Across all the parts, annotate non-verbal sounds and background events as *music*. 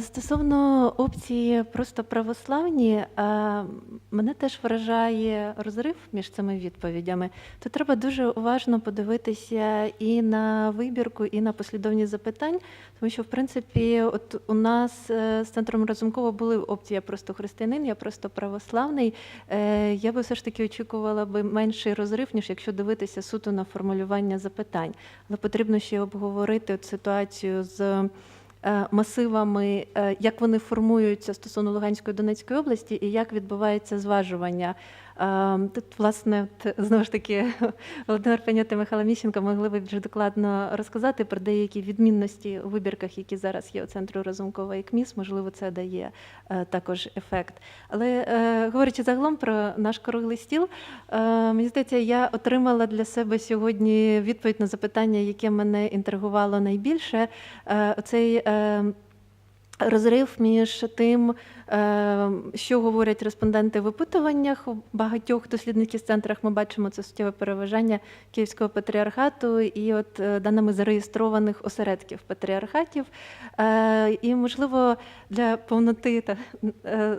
Стосовно опції просто православні, мене теж вражає розрив між цими відповідями. То треба дуже уважно подивитися і на вибірку, і на послідовність запитань, тому що, в принципі, от у нас е, з центром Разумкова були опції я просто християнин, я просто православний. Е, Я би все ж таки очікувала би менший розрив, ніж якщо дивитися суто на формулювання запитань. Але потрібно ще обговорити от ситуацію з масивами, е, як вони формуються стосовно Луганської Донецької області і як відбувається зважування. Е, Тут, власне, знову ж таки, *laughs* Володимир Пеня та Михайло Міщенко могли б більш докладно розказати про деякі відмінності у вибірках, які зараз є у центру Разумкова і КМІС. Можливо, це дає е, також ефект. Але е, говорячи загалом про наш круглий стіл, е, мені здається, я отримала для себе сьогодні відповідь на запитання, яке мене інтригувало найбільше. Е, Оцей е, розрив між тим, е, що говорять респонденти в опитуваннях у багатьох дослідників центрах. Ми бачимо це суттєве переважання Київського патріархату і от е, даними зареєстрованих осередків патріархатів. Е, І, можливо, для повноти е,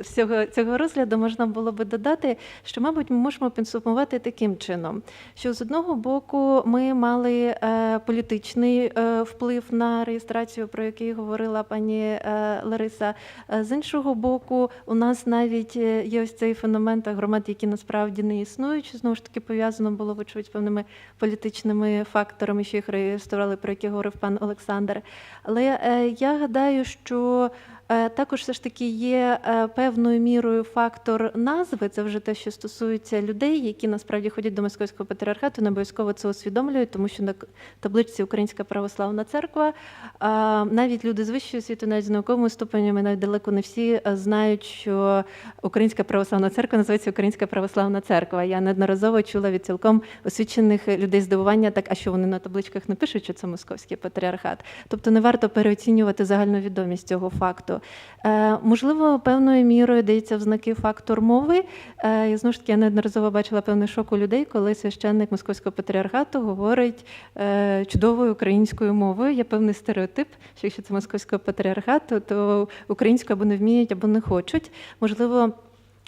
всього цього розгляду можна було би додати, що, мабуть, ми можемо підсумувати таким чином, що з одного боку ми мали е, політичний е, вплив на реєстрацію, про який говорила пані е, Лариса. Е, З іншого боку, у нас навіть е, є ось цей феномен та громад, які насправді не існують, що знову ж таки пов'язано було, вочевидь, певними політичними факторами, що їх реєстрували, про які говорив пан Олександр. Але е, я гадаю, що також все ж таки є е, певною мірою фактор назви. Це вже те, що стосується людей, які насправді ходять до московського патріархату, не обов'язково це усвідомлюють, тому що на табличці Українська православна церква а, навіть люди з вищою освітою, навіть з науковими ступенями, навіть далеко не всі е, знають, що Українська православна церква називається Українська православна церква. Я неодноразово чула від цілком освічених людей здивування, так а що вони на табличках не пишуть, що це московський патріархат. Тобто не варто переоцінювати загальну відомість цього факту. Е, можливо, певною мірою дається в знаки фактор мови. Е, і знову ж таки, я неодноразово бачила певний шок у людей, коли священник московського патріархату говорить е, чудовою українською мовою. Є певний стереотип, що якщо це московського патріархату, то українську або не вміють, або не хочуть. Можливо.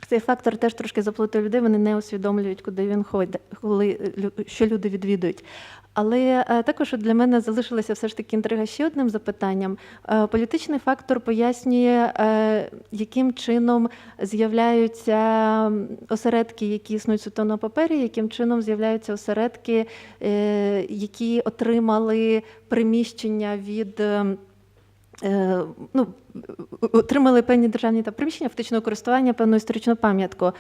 Цей фактор теж трошки заплутує людей, вони не усвідомлюють, куди він ходить, коли що люди відвідують. Але е, також для мене залишилася все ж таки інтрига ще одним запитанням. Е, Політичний фактор пояснює, е, яким чином з'являються осередки, які існують суто на папері, яким чином з'являються осередки, які отримали приміщення від. Ну, отримали певні державні та приміщення фактичного користування, певну історичну пам'ятку.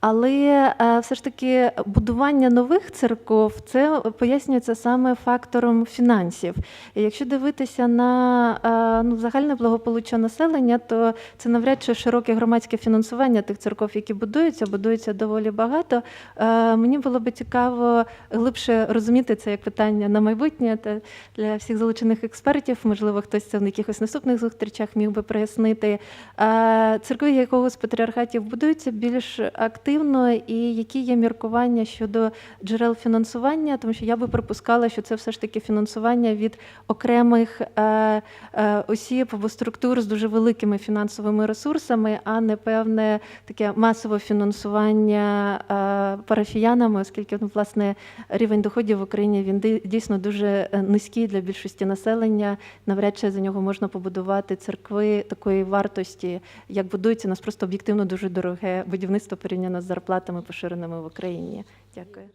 Але е, все ж таки будування нових церков це пояснюється саме фактором фінансів. І якщо дивитися на е, ну, загальне благополуччя населення, то це навряд чи широке громадське фінансування тих церков, які будуються, будується доволі багато. Е, Мені було би цікаво глибше розуміти це як питання на майбутнє та для всіх залучених експертів. Можливо, хтось це в якихось наступних зустрічах міг би прояснити. Е, Церкви якого з патріархатів будуються більш активно, і які є міркування щодо джерел фінансування, тому що я би припускала, що це все ж таки фінансування від окремих е, е, осіб або структур з дуже великими фінансовими ресурсами, а не певне таке масове фінансування парафіянами, оскільки ну, власне рівень доходів в Україні він дійсно дуже низький для більшості населення. Навряд чи за нього можна побудувати церкви такої вартості, як будується у нас просто об'єктивно дуже дороге будівництво порівняно з зарплатами поширеними в Україні. Дякую.